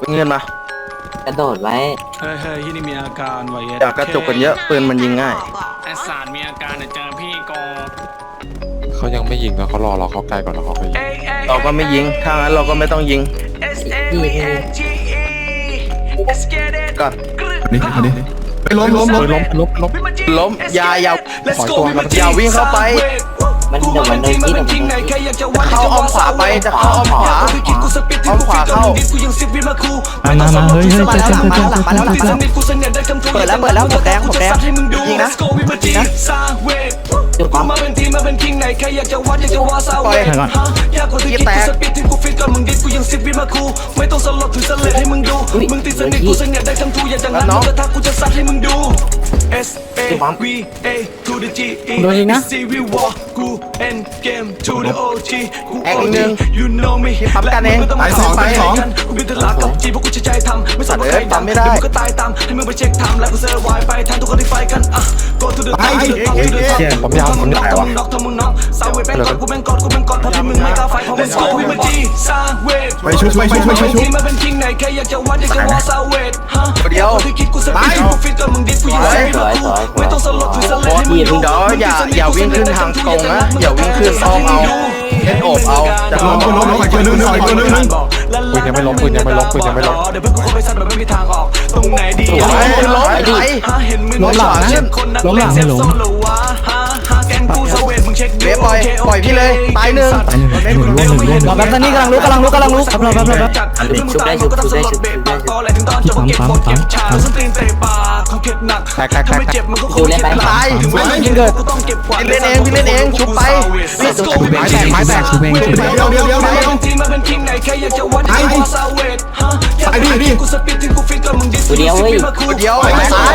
เงินมากระโดดไว้ เฮ้ยเฮ้ยที่นี่มีอาการไว้อยากกระจกกันเยอะปืนมันยิงง่าย ไอสารมีอาการเดี๋ยวเจอพี่กองเขายังไม่ยิงนะเขารอเราเข้าใกล้ก่อนแล้วเขาไปยิงเราก็ไม่ยิงถ้างั้นเราก็ไม่ต้องยิงพี่พี่ก่อนนี่มาดิไปล้มล้มล้มล้มล้มล้ม ล้มอยาอย่าขอตัวครับอย่าวิ่งเข้าไป มันเดี๋ยวมันโดนที่เดี๋ยวมันโดนที่เข้าอ้อมขวาไปจะเข้าอ้อมขวาอ้อมขวาเข้ามามามาเฮ้ยเฮ้ยเจ๊เจ๊เจ๊เจ๊มาแล้วหลังมาแล้วเปิดแล้วเปิดแล้วผมแดงผมแดงยิงนะยิงนะจุดปั๊มปล่อยยี่แตกอุ้ยโดนที่แล้วน้องจุดปั๊มโดนยิงนะแอกอีกหนึ่งพี่ปั๊มกันเองตายสองตายสองสัตว์เอ้ยปั๊มไม่ได้ตายเชี่ยผมยาวผมยาววะไปชุบไปชุบไปชุบชุบเดียวตายสวยสวยสวยพี่เดี๋ยวอย่าอย่าวิ่งขึ้นทางตรงนะอย่าวิ่งขึ้นอ้อมเอาเล่นโอบเอาจะล้ล้มมล้มล้มไปเจอหนึ่งหน่อยเจอหนึ่งหนึ่งปืนยังไม่ล้มปืนยังไม่ล้มปืนยังไม่ล้มสวยล้มไหลล้มหลังขึ้นล้มหลังไม่ล้ม เบ๊ปล่อยปล่อยพี่เลยตายหนึ่งตายหนึ่งหนึ่งร่วมหนึ่งร่วมหนึ่งแบบนี้กำลังลุกกำลังลุกกำลังลุกชุบได้ชุบชุบได้ชุบชุบได้ชุบปั๊มปั๊มปั๊มปั๊มแตกแตกแตกแตกดูเล่นไปตายยิงเกิดพี่เล่นเองพี่เล่นเองชุบไปพี่ไม้แตกไม้แตกชุบเองชุบเองเดี๋ยวเดี๋ยวเดี๋ยวเดี๋ยวตายตายดิดิตัวเดียวเว้ยตัวเดียวตาย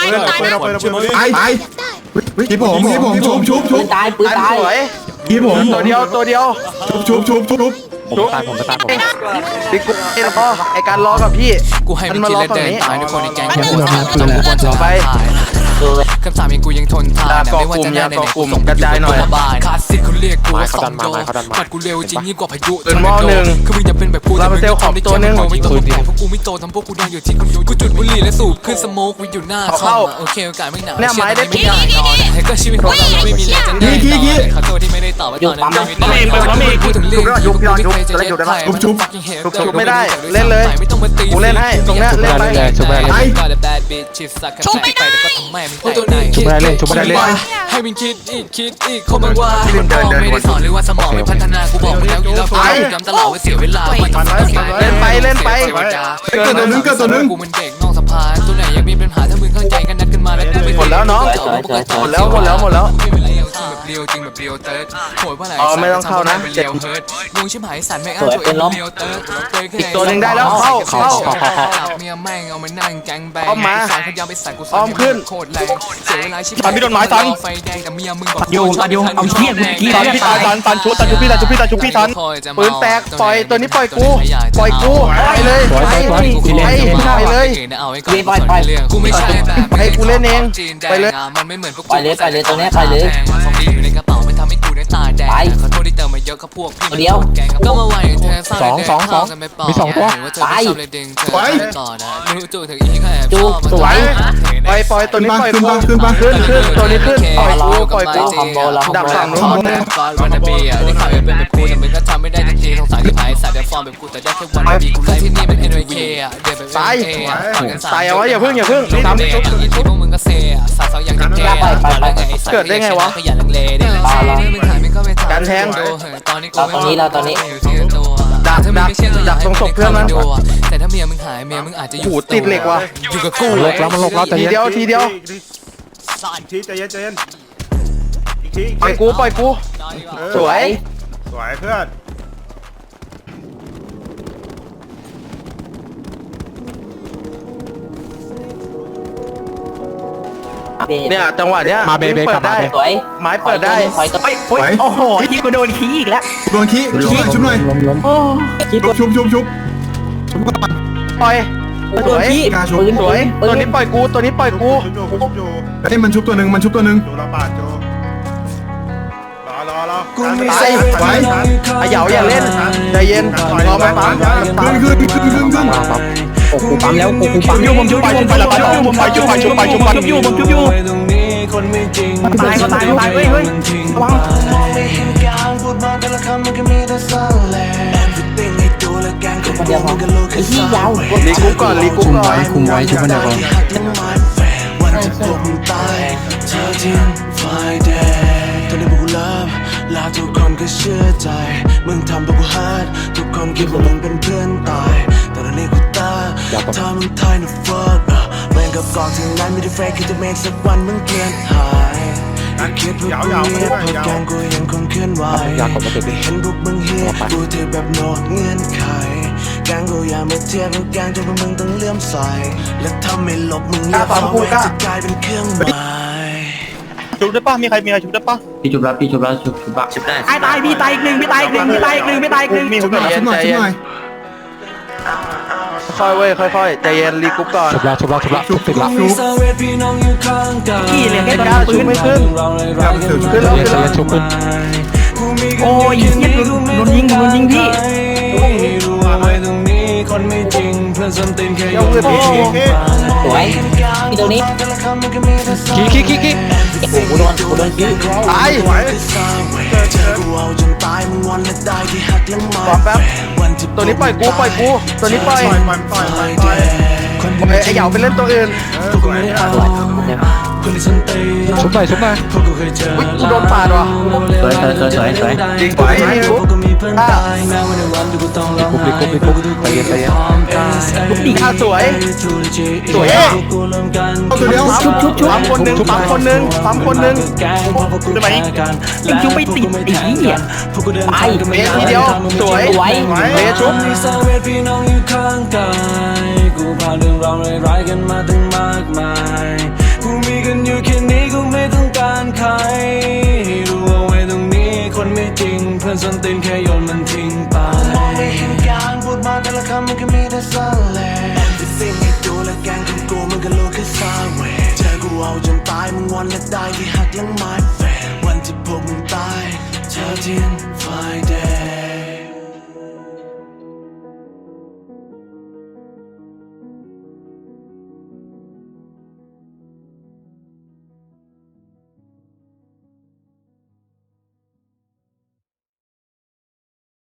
าตาตามากูตายตายนะตายตายที่ผมที่ผมชุบชุบปืชุบตายปืนตายตายสวยที่ผมตัวเดียวตัวเดียวชุบชุบชุบชุบผมตายผมตายผมพี่กูไอ้รอไอ้การรอกับพี่กูให้มันมากินรอและฝั่งเดินนี้ตายทุกคนในแก๊งไม่แค่ได้โหดไม่ได้จำกูบนจะไปตายดูเลย คำสามยังกูยังทนทานไม่ว่าจะได้ในไหนกูส่งคลาสสิกเขาเรียกกูว่าสองโจปัดกูเร็วจริงยิ่งกว่าพายุคือมึงจะเป็นแบบพูดพวกกูไม่โตทำพวกกูได้อยู่ที่คนดูกูจุดบุหรี่และสูบขึ้นสโมกวิอยู่หน้าคอมโอเคโอกาสไม่หนาวไม่ได้นอนก็ชีวิตของเราไม่มีอะไรจะแน่นอนขอโทษที่ไม่ได้ตอบว่าตอนนั้นไม่ได้พูดถึงเรื่องที่กูไม่เคยจะเล่นใครไม่ต้องมาตีกูเล่นให้ตรงเนี้ยเล่นไป ชุบไม่ได้ก็แต่ bad bitch ชิฟสักกันไปแต่ก็ทำแม่มึงตัวไหนชุบไม่ได้เล่นชุบไม่ได้เล่นให้มึงคิดอีกคิดอีกเขาบอกว่าพ่อไม่ได้สอนหรือว่าสมองไม่พัฒนากูบอกมึงแล้วกี่รอบกูย้ำตลอดว่าเสียเวลามันต้องเล่นไปเล่นไปเกิดตัวนึงเกิดตัวนึงกูมันเด็กนอกสะพานตัวไหนยังมีปัญหาถ้ามึงเข้าใจกันนัดกันมาแล้วกูไม่หมดแล้วน้องหมดแล้วหมดแล้วหมดแล้วไม่เป็นไรเอาจริงแบบเรียวจริงแบบเรียวเติร์ดโหดว่าไหนอ๋อไม่ต้องเข้านะเรียวเฮิร์ตงงชิบหายสันไม่อ้างตัวเองเรียวเติร์ดอีกตัวหนึ่งได้แล้วเข้าเข้าเมียแม่งเอามานั่งแกงแบงอ้อมมาสายขยำไปสั่งกูอ้อมขึ้นโคตรแรงเสียเวลาชิบตอนพี่โดนไม้ตอนไฟแดงแต่เมียมึงบอกอยู่ตอนอยู่เอาเชี่ยเมื่อกี้ตอนพี่ตอนตอนตอนชุบตอนชุบพี่ตอนชุบพี่ตอนชุบพี่ตอนปืนแตกปล่อยตัวนี้ปล่อยกูปล่อยกูไปเลยไปไปไปเลยกูไม่ใช่แบบให้กูเล่นเองไปเลยมันไม่เหมือนพวกไปเลยไปเลยตัวเนี้ยไปเลย ตาแดงไปขอโทษที่เติมมาเยอะครับพวกพี่ตัวเดียวแกงก็มาไหวเธอเศร้าสองสองสองกันไม่ปลมีสองตัวเห็นว่าเธอไม่ชอบเลยดึงเธอไม่ต่อนะรู้ตัวเธออีกแค่จุ๊บสวยปล่อยปล่อยตัวนี้ปล่อยกูขึ้นขึ้นตัวนี้ขึ้นปล่อยกูปล่อยกูคอมโบเราคอมดับโบฝั่งนู้นคนหนึงฟาดวันนบีอะได้ข่าวเป็นแบบกูแต่มึงก็ทำไม่ได้จริงๆสงสารที่หายสายแต่ฟอร์มแบบกูแต่ได้แค่วันนบีกูไล่ที่นี่เป็น NYK อะเดินแบบตาย NYK อะต่อยกันสามตายเอาไว้อย่าเพิ่งอย่าเพิ่งทำทำได้ทุกอย่างที่พวกมึงก็ เกิดได้ไงวะขยันลังเลได้เลยมึงขายไม่ก็ไปทำการแทงดูเหอะตอนนี้กูเราตรงนี้เราตรงนี้ดักดักดักตรงศพเพื่อนมันแต่ถ้าเมียมึงหายเมียมึงอาจจะอยู่หูติดเหล็กว่ะอยู่กับกูหลกแล้วมันหลกแล้วแต่ทีเย็นเดียวทีเดียวอีกทีใจเย็นใจเย็นอีกทีอีกปล่อยทีกูปล่อยกูสวยสวยเพื่อน เนี่ยจังหวะเนี้ยมาเบเบเปิกลัดบมาได้เบ สวยไม้เปิดได้ถอยตัวสวยโอ้โหที่กูโดนขี้อีกแล้วโดนขี้ชุบหน่อยชุบหน่อยคิดชุบชุบชุบชุบก่อนปล่อยสวยกล้าชุบสวยตัวนี้ปล่อยกูตัวนี้ปล่อยกูชุบอยู่ชุบอยู่เฮ้ยมันชุบตัวหนึ่งมันชุบตัวหนึ่งโจระบาดโจรอรอรอตายไว้อาเหยาอย่าเล่นใจเย็นรอมาปั๊มปั๊มขึ้นขึ้นขึ้นขึ้นขึ้น โอ้โหปั๊มแล้วโอ้โหปั๊มอยู่ผมชุบอยู่ผมชุบอยู่ผมชุบอยู่ผมชุบอยู่ผมชุบอยู่ผมชุบอยู่ตรงนี้คนไม่จริงตายก็ตายก็ตายเฮ้ยเฮ้ยระวังคนเดียวพอไอ้ที่ยาวรีกุ๊กก่อนรีกุ๊กก่อนคุมไว้ชุบมันเดียวก่อนวันที่พวกมึงตายเธอทิ้งไฟแดงตอนนี้พวกกูเลิฟ แล้วทุกคนก็เชื่อใจ มึงทำพวกกูฮาร์ดทุกคนคิดว่ามึงเป็นเพื่อนตาย แต่ตอนนี้กูตายถ้ามึงทายนะฟักแม่งกับกองถึงนั้นไม่ได้เฟกคิดจะเมกสักวันมึงเกลียนหายอย่าคิดว่ากูเงียบเพราะแกงกูยังคงเคลื่อนไหวได้เห็นพวกมึงเฮียกูเทแบบโนเงื่อนไขแกงกูอย่ามาเทียบกับแกงจนพวกมึงต้องเลื่อมใสและถ้าไม่หลบมึงเรียกฟังกูจะกลายเป็นเครื่องหมาย ชุบได้ป่ะมีใครมีใครชุบได้ป่ะพี่จุบรับพี่จุบรับชุบชุบบักชุบได้ตายตายพี่ตายอีกหนึ่งพี่ตายอีกหนึ่งพี่ตายอีกหนึ่งพี่ตายอีกหนึ่งชุบหน่อยชุบหน่อยชุบหน่อยค่อยเว้ยค่อยๆใจเย็นรีกุ๊กก่อนชุบแล้วชุบแล้วชุบแล้วชุบติดละมีสเวทพี่น้องอยู่ข้างกายขี้เลยแค่ไม่ตอนกล้าปืชุบนไม่ขึ้นเราเลยรักกันมาขึ้นแล้วเรียนขึ้นเรีแล้ยนชุบขึ้นกูมีกันโอ้ยเหี้ยโดนโดนยิงโดนยิงพี่รู้เอาไว้ตรงนี้คนไม่จริงเพื่อนส้นตีนแค่โยนเพื่อนพี่ทิ้งไปสวยพี่ตรงนี้ ขี้ขี้ขี้ขี้โอ้โหกูโดนกูโดนขี้ตายเจอกูเอาจนตายมึงวันและได้ที่หักและมาปล่อยแป๊บวันที่ตัวนี้ปล่อยกูปล่อยกูตัวนี้ปล่อยปล่อยปล่อยปล่อยปล่อยปล่อยคนที่ไอ้ไอ้เหยาไปเล่นตัวอื่นพวกกูไม่ได้เอาคนที่ส้นตีนชุบหน่อยชุบหน่อยพวกกูเคยเจออุ๊ยกูโดนปาดว่ะสวยสวยสวยสวยสวยจริงปล่อยไอ้ให้นี่พวกกูมี เพื่อนตายแม้ว่าในวันที่กูต้องร้องไห้พวกกูทุกคนก็พร้อมตายอะสวยสวยพวกกูรวมกันเอาตัวเดียวชุบชุบชุบปั๊มคนหนึ่งปั๊มคนหนึ่งปั๊มคนหนึ่งแกงพวกกูแพ้กันยังชุบไม่ติดไอ้เหี้ยไปเมไม่ตรได้ทีเดียวสวยสวยเมตรชุบมีสเวทพี่น้องอยู่ข้างกายกูผ่านเรื่องราวร้ายๆกันมาตั้งมากมายกูมีกันอยู่แค่นี้กูไม่ต้องการใคร รื่อนส้นตีนแค่โยนมันทิ้งไปมองไม่เห็นการพูดมาแต่ละคำมันก็มีแต่สั่นแหละที่สิ่งให้ดูและแกงของกูมันก็รู้แค่ซาเวเจอกูเอาจนตายมึงวันและได้ที่หักหลังไม้แฝงวันที่พวกมึงตายเธอทิ้งไฟแดง